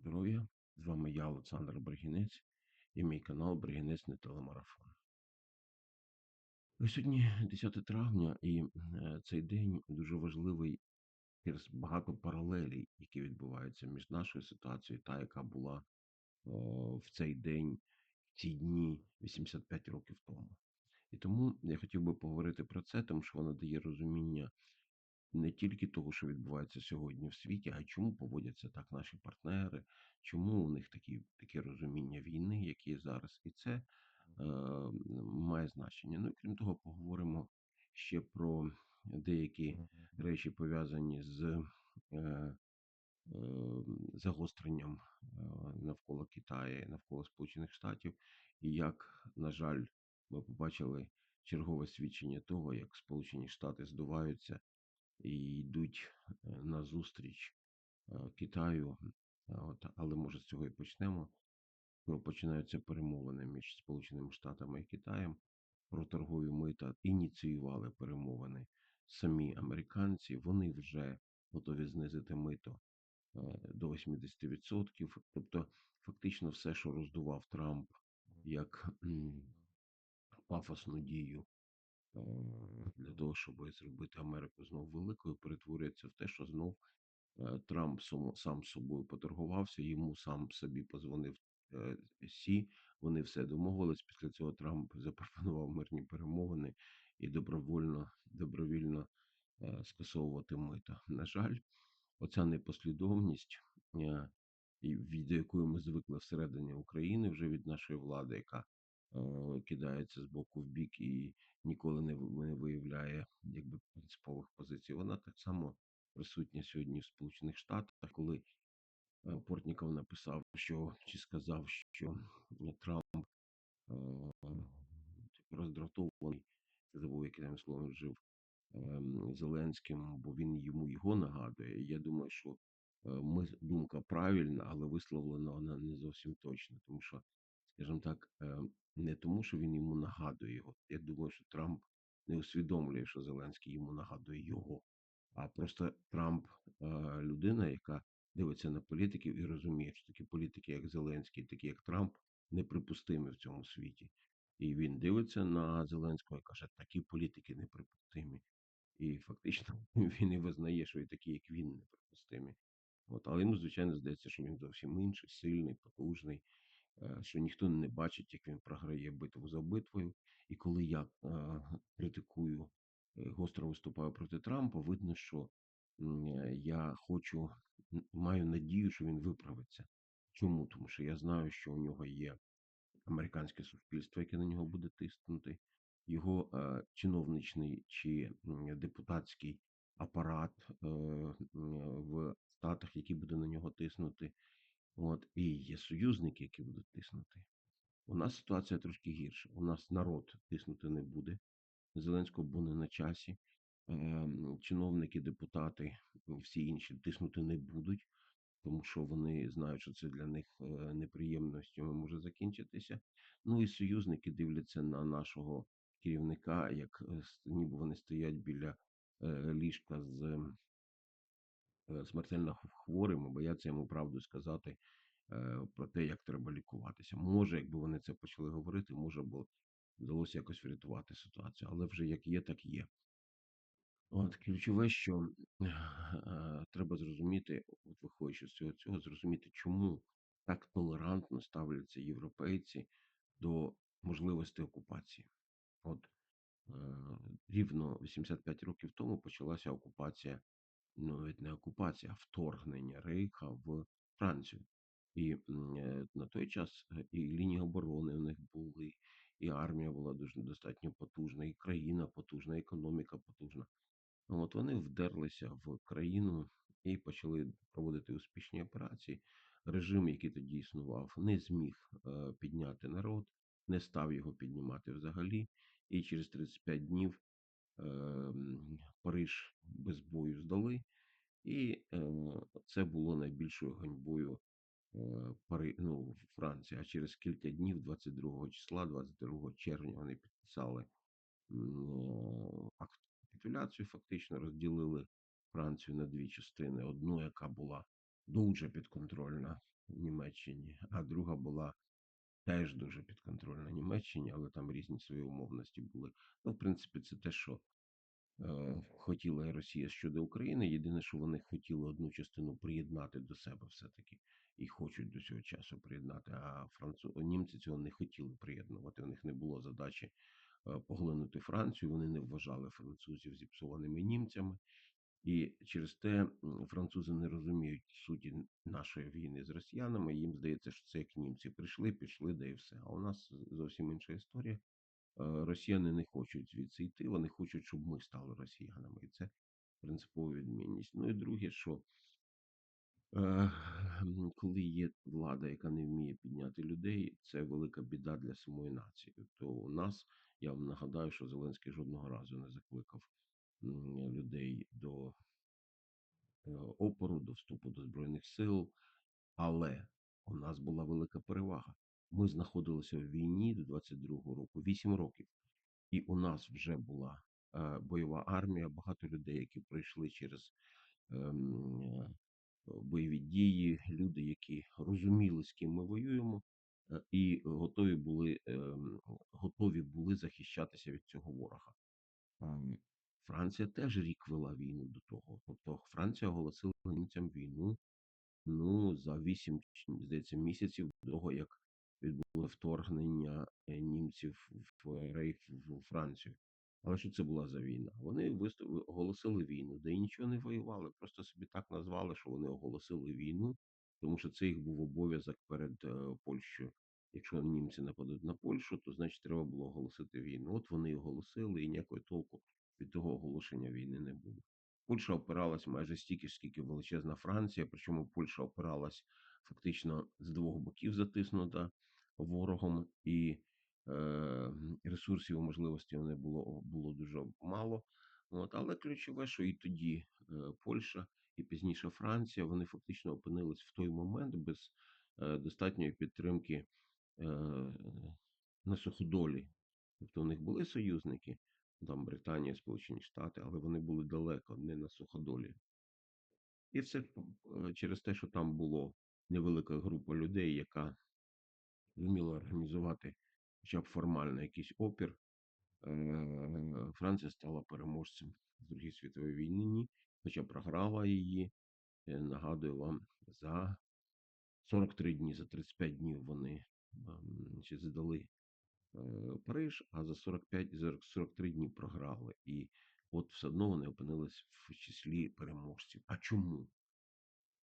здоров'я! З вами я, Олександр Бригінець, і мій канал Бригінець не телемарафон. Сьогодні 10 травня, і е, цей день дуже важливий через багато паралелей, які відбуваються між нашою ситуацією, та яка була в цей день, в ці дні 85 років тому. І тому я хотів би поговорити про це, тому що воно дає розуміння не тільки того, що відбувається сьогодні в світі, а чому поводяться так наші партнери, чому у них такі, таке розуміння війни, які зараз, і це е, має значення. Ну і крім того, поговоримо ще про деякі речі пов'язані з е, е, загостренням е, навколо Китаю, навколо Сполучених Штатів, і як, на жаль, ми побачили чергове свідчення того, як Сполучені Штати здуваються і йдуть е, на зустріч е, Китаю. От, але може з цього і почнемо. Починаються перемовини між Сполученими Штатами і Китаєм про торгові мита, ініціювали перемовини самі американці. Вони вже готові знизити мито е, до 80%. Тобто, фактично, все, що роздував Трамп як пафосну дію Е, для того, щоб зробити Америку знову великою, перетворюється в те, що знов е, Трамп сам собою поторгувався, йому сам собі позвонив е, Сі. Вони все домовились. Після цього Трамп запропонував мирні перемовини і добровольно добровільно скасовувати мита. На жаль, оця непослідовність, від якої ми звикли всередині України вже від нашої влади, яка Е, кидається з боку в бік і ніколи не не виявляє якби принципових позицій. Вона так само присутня сьогодні в Сполучених Штатах, коли е, Портніков написав, що чи сказав, що Трамп е, роздратований, забув, яке там слово вжив ем, Зеленським, бо він йому його нагадує. Я думаю, що ми думка правильна, але висловлена вона не зовсім точно, тому що, скажімо так, ем, не тому, що він йому нагадує його. Я думаю, що Трамп не усвідомлює, що Зеленський йому нагадує його. А просто Трамп е, людина, яка дивиться на політиків і розуміє, що такі політики, як Зеленський, такі як Трамп, неприпустимі в цьому світі. І він дивиться на Зеленського і каже, такі політики неприпустимі. І фактично він і визнає, що і такі, як він, неприпустимі. От, але йому, звичайно, здається, що він зовсім інший, сильний, потужний. Е, що ніхто не бачить, як він програє битву за битвою. І коли я е, критикую, е, гостро виступаю проти Трампа, видно, що я хочу, маю надію, що він виправиться. Чому? Тому що я знаю, що у нього є американське суспільство, яке на нього буде тиснути, його чиновничний чи депутатський апарат в Штатах, який буде на нього тиснути. От, І є союзники, які будуть тиснути. У нас ситуація трошки гірша. У нас народ тиснути не буде. Зеленського буде на часі. Ем, чиновники, депутати, всі інші тиснути не будуть, тому що вони знають, що це для них е, неприємностями може закінчитися. Ну і союзники дивляться на нашого керівника, як е, ніби вони стоять біля е, ліжка з смертельно хворим, бояться йому правду сказати е, про те, як треба лікуватися. Може, якби вони це почали говорити, може б вдалося якось врятувати ситуацію, але вже як є, так є. От ключове, що е, треба зрозуміти, от виходячи з цього цього, зрозуміти, чому так толерантно ставляться європейці до можливості окупації. От е, рівно 85 років тому почалася окупація навіть не окупація, а вторгнення Рейха в Францію. І е, на той час і лінії оборони у них були, і армія була дуже достатньо потужна, і країна потужна, і економіка потужна. От вони вдерлися в країну і почали проводити успішні операції. Режим, який тоді існував, не зміг е, підняти народ, не став його піднімати взагалі. І через 35 днів Париж без бою здали, і е, це було найбільшою ганьбою е, ну, Франції. А через кілька днів, 22 числа, 22 червня, вони підписали е, акт капітуляцію, фактично розділили Францію на дві частини: одну, яка була дуже підконтрольна Німеччині, а друга була теж дуже підконтрольна Німеччині, але там різні свої умовності були. Ну, в принципі, це те, що е, хотіла Росія щодо України. Єдине, що вони хотіли одну частину приєднати до себе все-таки і хочуть до цього часу приєднати. А францу... німці цього не хотіли приєднувати. У них не було задачі е, поглинути Францію. Вони не вважали французів зіпсованими німцями. І через те французи не розуміють суті нашої війни з росіянами. Їм здається, що це як німці прийшли, пішли, да і все. А у нас зовсім інша історія. Е, Росіяни не хочуть звідси йти, вони хочуть, щоб ми стали росіянами. І це принципова відмінність. Ну і друге, що е, коли є влада, яка не вміє підняти людей, це велика біда для самої нації. То у нас я вам нагадаю, що Зеленський жодного разу не закликав людей до е, опору, до вступу до Збройних сил. Але у нас була велика перевага. Ми знаходилися в війні до 22-го року, 8 років, і у нас вже була е, бойова армія, багато людей, які пройшли через ем, е, бойові дії, люди, які розуміли, з ким ми воюємо, і готові були, ем, готові були захищатися від цього ворога. Франція теж рік вела війну до того. Тобто Франція оголосила німцям війну ну за 8, здається, місяців до того, як відбуло вторгнення е, німців в Рейх в Францію. Але що це була за війна? Вони вистав... оголосили війну, де і нічого не воювали, просто собі так назвали, що вони оголосили війну, тому що це їх був обов'язок перед е, Польщею. Якщо німці нападуть на Польщу, то значить треба було оголосити війну. От вони оголосили, і ніякої толку від того оголошення війни не було. Польща опиралась майже стільки, скільки величезна Франція, причому Польща опиралась фактично з двох боків затиснута ворогом, і е, ресурсів і можливостей вони було було дуже мало. От, Але ключове, що і тоді е, Польща, і пізніше Франція, вони фактично опинились в той момент без е, достатньої підтримки е, на суходолі. Тобто у них були союзники, там Британія, Сполучені Штати, але вони були далеко, не на суходолі. І все е, через те, що там було невелика група людей, яка зуміла організувати хоча б формально якийсь опір. Е, Франція стала переможцем в Другій світовій війні, хоча програла її. Е, нагадую вам, за 43 дні, за 35 днів вони чи здали Париж, а за 45 за 43 дні програли. І от все одно вони опинились в числі переможців. А чому?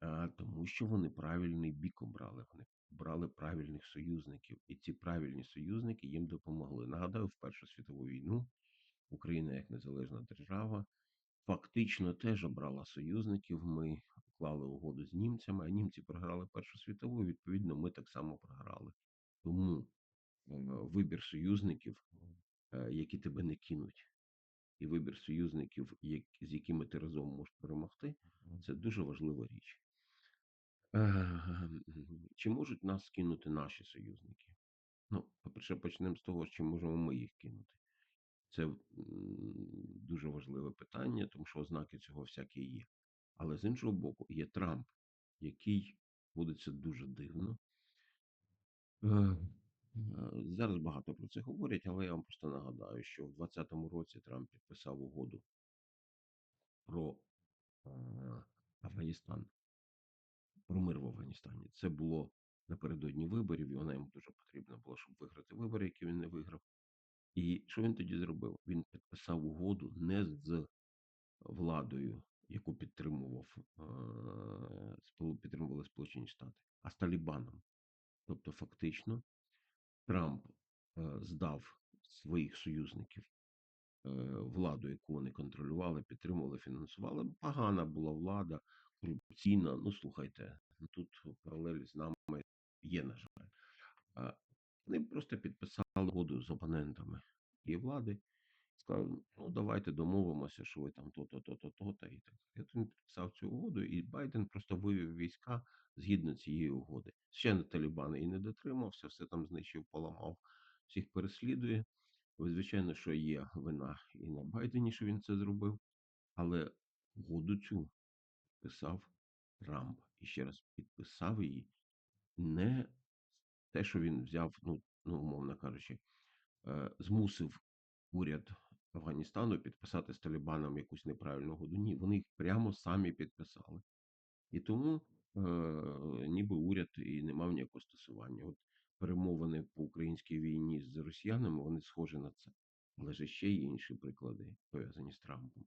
А, Тому що вони правильний бік обрали. Вони брали правильних союзників, і ці правильні союзники їм допомогли. Нагадаю, в Першу світову війну Україна як незалежна держава фактично теж обрала союзників. Ми уклали угоду з німцями, а німці програли Першу світову. Відповідно, ми так само програли. Тому вибір союзників, е, які тебе не кинуть, і вибір союзників, з якими ти разом можеш перемогти, це дуже важлива річ. Чи можуть нас кинути наші союзники? Ну, по-перше, почнемо з того, чи можемо ми їх кинути. Це дуже важливе питання, тому що ознаки цього всякі є. Але з іншого боку, є Трамп, який поводиться дуже дивно. Е, зараз багато про це говорять, але я вам просто нагадаю, що в 2020 році Трамп підписав угоду про Афганістан про мир в Афганістані. Це було напередодні виборів, і вона йому дуже потрібна була, щоб виграти вибори, які він не виграв. І що він тоді зробив? Він підписав угоду не з владою, яку підтримував підтримували Сполучені Штати, а з Талібаном. Тобто, фактично, Трамп здав своїх союзників владу, яку вони контролювали, підтримували, фінансували. Погана була влада, корупційна. Ну, слухайте, тут паралелі з нами є, на жаль. Вони просто підписали угоду з опонентами і влади. Сказали, ну давайте домовимося, що ви там то-то, то-то, то-то і так. Я він підписав цю угоду, і Байден просто вивів війська згідно цієї угоди. Ще не Талібан і не дотримався, все там знищив, поламав, всіх переслідує. Звичайно, що є вина і на Байдені, що він це зробив, але угоду цю писав Трамп і ще раз підписав її, не те, що він взяв, ну, ну умовно кажучи, е, змусив уряд Афганістану підписати з Талібаном якусь неправильну угоду. Ні, вони їх прямо самі підписали. І тому е, ніби уряд і не мав ніякого стосування. От перемовини по українській війні з росіянами вони схожі на це. Але ж ще є інші приклади, пов'язані з Трампом.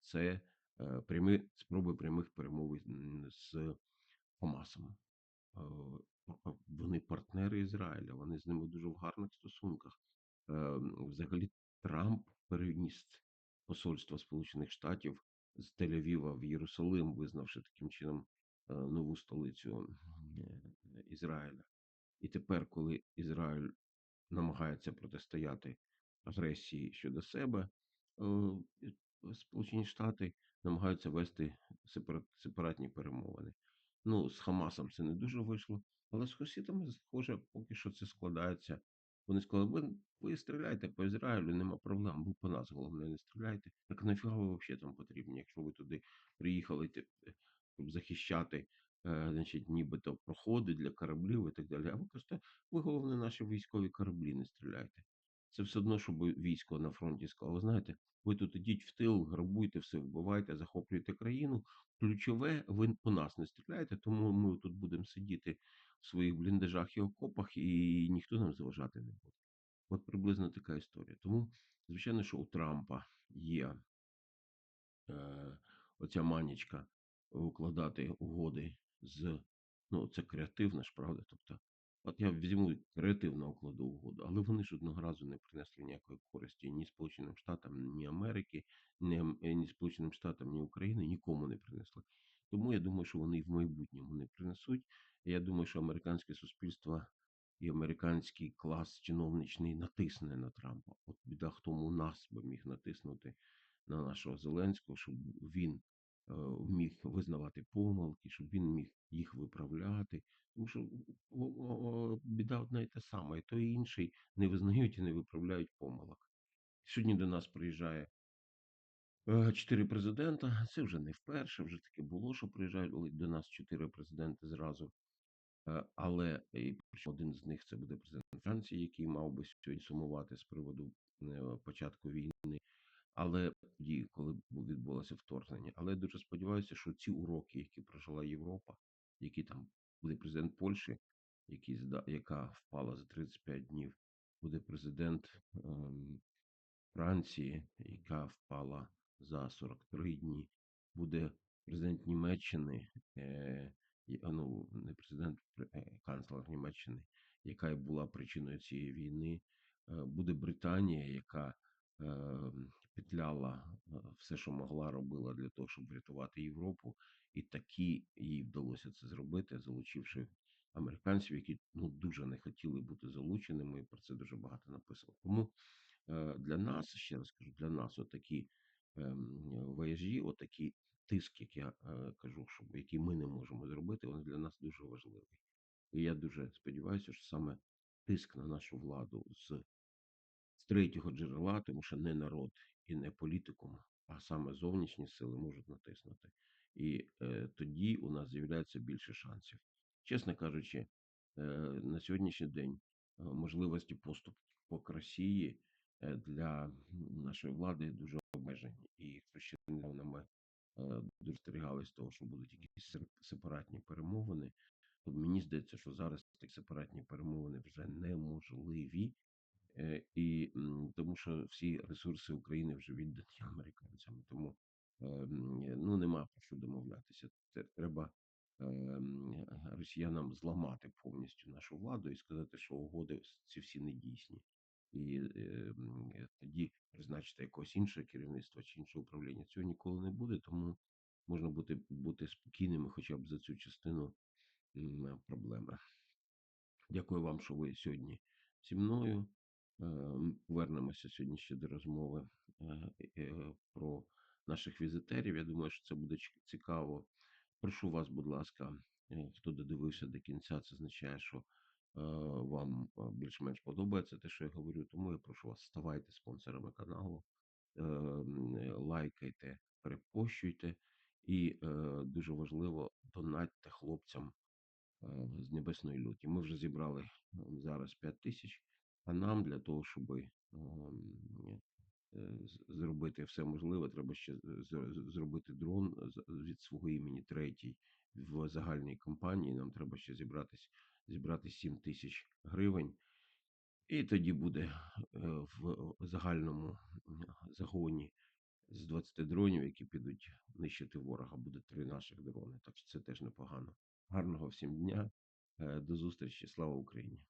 Це е, прямі спроби прямих перемовин з Хамасом. Е, вони партнери Ізраїля, вони з ними дуже в гарних стосунках. Е, Взагалі, Трамп переніс посольство Сполучених Штатів з Тель-Авіва в Єрусалим, визнавши таким чином е, нову столицю е, Ізраїля. І тепер, коли Ізраїль намагається протистояти агресії щодо себе, е, Сполучені Штати намагаються вести сепара- сепаратні перемовини. Ну, з Хамасом це не дуже вийшло, але з Хусітами, схоже, поки що це складається. Вони сказали, ви, ви стріляйте по Ізраїлю, нема проблем, ви по нас головне не стріляйте. Так нафіга ви взагалі там потрібні, якщо ви туди приїхали, е, щоб захищати, е, значить, нібито проходи для кораблів і так далі. А ви просто, ви головне наші військові кораблі не стріляйте. Це все одно, щоб військо на фронті сказало, знаєте, ви тут ідіть в тил, грабуйте все, вбивайте, захоплюйте країну. Ключове, ви по нас не стріляєте, тому ми тут будемо сидіти в своїх бліндажах і окопах, і ніхто нам заважати не буде. От приблизно така історія. Тому, звичайно, що у Трампа є е, оця манічка укладати угоди з. Ну, це креативна ж, правда? Тобто, от я візьму креативно укладу угоду, але вони ж одного разу не принесли ніякої користі ні Сполученим Штатам, ні Америки, ні, ні Сполученим Штатам, ні Україні, нікому не принесли. Тому я думаю, що вони в майбутньому не принесуть. Я думаю, що американське суспільство і американський клас чиновничний натисне на Трампа. От біда, хто у нас би міг натиснути на нашого Зеленського, щоб він е, міг визнавати помилки, щоб він міг їх виправляти. Тому що о, о, біда одна і та сама, і той інший не визнають і не виправляють помилок. Сьогодні до нас приїжджає чотири президента. Це вже не вперше, вже таке було, що приїжджають до нас чотири президенти зразу. Е, Але один з них це буде президент Франції, який мав би сьогодні сумувати з приводу е, початку війни. Але коли бу- відбулося вторгнення, але я дуже сподіваюся, що ці уроки, які прожила Європа, які там буде президент Польщі, який яка впала за 35 днів, буде президент ем, Франції, яка впала за 43 дні, буде президент Німеччини, е, ну не президент, пр- е, канцлер Німеччини, яка була причиною цієї війни, е, буде Британія, яка е, петляла все, що могла, робила для того, щоб врятувати Європу, і такі їй вдалося це зробити, залучивши американців, які ну дуже не хотіли бути залученими, про це дуже багато написано. Тому Е, для нас, ще раз кажу, для нас отакі ем, вояжі, отакий тиск, як я е, кажу, що який ми не можемо зробити, він для нас дуже важливий. І я дуже сподіваюся, що саме тиск на нашу владу з, з третього джерела, тому що не народ і не політикум, а саме зовнішні сили можуть натиснути. І е, тоді у нас з'являється більше шансів. Чесно кажучи, е, на сьогоднішній день е, можливості поступу к Росії е, для нашої влади дуже обмежені. І якщо ще недавно ми дуже того, що будуть якісь сепаратні перемовини, то мені здається, що зараз ці сепаратні перемовини вже неможливі. Е, І тому що всі ресурси України вже віддані американцям, тому е, ну нема про що домовлятися. Треба е, росіянам зламати повністю нашу владу і сказати, що угоди ці всі не дійсні. І е, е, тоді призначити якогось іншого керівництва чи іншого управління. Цього ніколи не буде, тому можна бути бути спокійними, хоча б за цю частину проблеми. Дякую вам, що ви сьогодні зі мною. Е, Повернемося сьогодні ще до розмови е, е, про наших візитерів. Я думаю, що це буде цікаво. Прошу вас, будь ласка, хто додивився до кінця, це означає, що вам е, більш-менш подобається те, що я говорю. Тому я прошу вас, ставайте спонсорами каналу, е, е, лайкайте, перепощуйте. І е, дуже важливо донатьте хлопцям е, з Небесної Льотні. Ми вже зібрали е, зараз 5 тисяч, а нам для того, щоб е, зробити все можливе, треба ще зробити дрон від свого імені третій в загальній компанії. Нам треба ще зібратись, зібрати 7 тисяч гривень. І тоді буде е, в загальному загоні з 20 дронів, які підуть нищити ворога, буде три наших дрони. Так що це теж непогано. Гарного всім дня, е, до зустрічі, слава Україні!